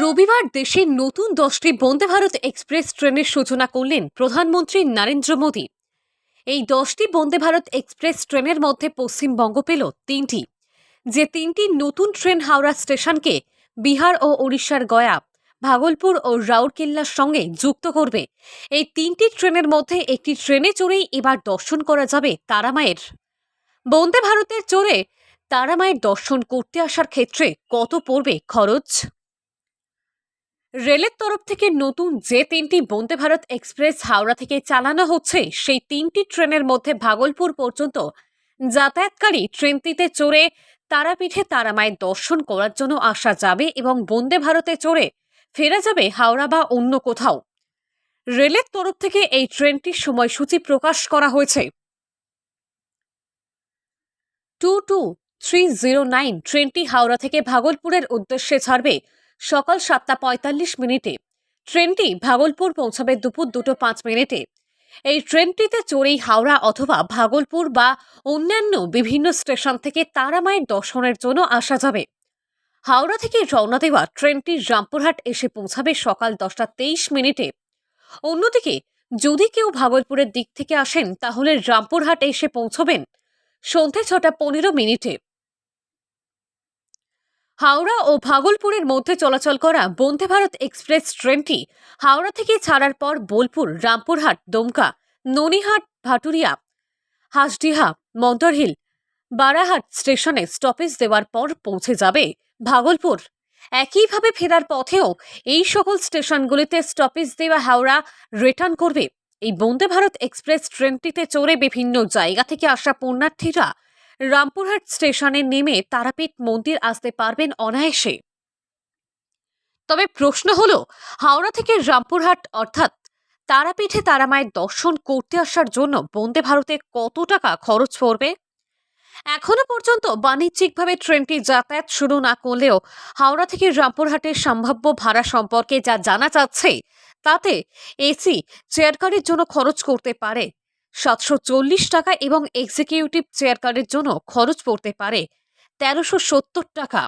রবিবার দেশের নতুন দশটি বন্দে ভারত এক্সপ্রেস ট্রেনের সূচনা করলেন প্রধানমন্ত্রী নরেন্দ্র মোদী। এই দশটি বন্দে ভারত এক্সপ্রেস ট্রেনের মধ্যে পশ্চিমবঙ্গ পেল তিনটি। যে তিনটি নতুন ট্রেন হাওড়া স্টেশনকে বিহার ও উড়িষ্যার গয়া, ভাগলপুর ও রাউরকেল্লার সঙ্গে যুক্ত করবে। এই তিনটি ট্রেনের মধ্যে একটি ট্রেনে চড়েই এবার দর্শন করা যাবে তারামায়ের। বন্দে ভারতের চড়ে তারামায়ের দর্শন করতে আসার ক্ষেত্রে কত পড়বে খরচ? রেলের তরফ থেকে নতুন যে তিনটি বন্দে ভারত এক্সপ্রেস হাওড়া থেকে চালানো হচ্ছে, সেই তিনটি ট্রেনের মধ্যে ভাগলপুর পর্যন্ত যাতায়াতকারী ট্রেনটিতে চড়ে তারাপীঠে তারামায়ের দর্শন করার জন্য আসা যাবে এবং বন্দে ভারতে চড়ে ফেরা যাবে হাওড়া বা অন্য কোথাও। রেলের তরফ থেকে এই ট্রেনটির সময়সূচি প্রকাশ করা হয়েছে। Two two three zero nine ট্রেনটি হাওড়া থেকে ভাগলপুরের উদ্দেশ্যে ছাড়বে। সকাল সাতটা পঁয়তাল্লিশ মিনিটে। ট্রেনটি ভাগলপুর পৌঁছাবে দুপুর দুটো পাঁচ মিনিটে। এই ট্রেনটিতে চড়েই হাওড়া অথবা ভাগলপুর বা অন্যান্য বিভিন্ন স্টেশন থেকে তারামায়ের দর্শনের জন্য আসা যাবে। হাওড়া থেকে রওনা দেওয়া ট্রেনটি রামপুরহাট এসে পৌঁছাবে সকাল দশটা তেইশ মিনিটে। অন্যদিকে, যদি কেউ ভাগলপুরের দিক থেকে আসেন, তাহলে রামপুরহাট এসে পৌঁছবেন সন্ধে ছটা পনেরো মিনিটে। হাওড়া ও ভাগলপুরের মধ্যে চলাচল করা বন্দে ভারত এক্সপ্রেস ট্রেনটি হাওড়া থেকে ছাড়ার পর বোলপুর, রামপুরহাট, দমকা, ননিহাট, ভাটুরিয়া, হাসডিহা, মন্টরহিল, বারাহাট স্টেশনে স্টপেজ দেওয়ার পর পৌঁছে যাবে ভাগলপুর। একইভাবে ফেরার পথেও এই সকল স্টেশনগুলিতে স্টপেজ দেওয়া হাওড়া রিটার্ন করবে। এই বন্দে ভারত এক্সপ্রেস ট্রেনটিতে চড়ে বিভিন্ন জায়গা থেকে আসা পুণ্যার্থীরা রামপুরহাট স্টেশনে নেমে তারাপীঠ মন্দির আসতে পারবেন অনায়াসে। তবে প্রশ্ন হলো, হাওড়া থেকে রামপুরহাট অর্থাৎ তারাপীঠে তারামায়ের দর্শন করতে আসার জন্য বন্দে ভারতে কত টাকা খরচ পড়বে? এখনও পর্যন্ত বাণিজ্যিকভাবে ট্রেনটি যাতায়াত শুরু না করলেও হাওড়া থেকে রামপুরহাটের সম্ভাব্য ভাড়া সম্পর্কে যা জানা যাচ্ছে, তাতে এসি চেয়ারকারের জন্য খরচ করতে পারে সাতশো চল্লিশ টাকা এবং এক্সিকিউটিভ চেয়ার কার্ডের জন্য খরচ পড়তে পারে তেরোশো সত্তর টাকা।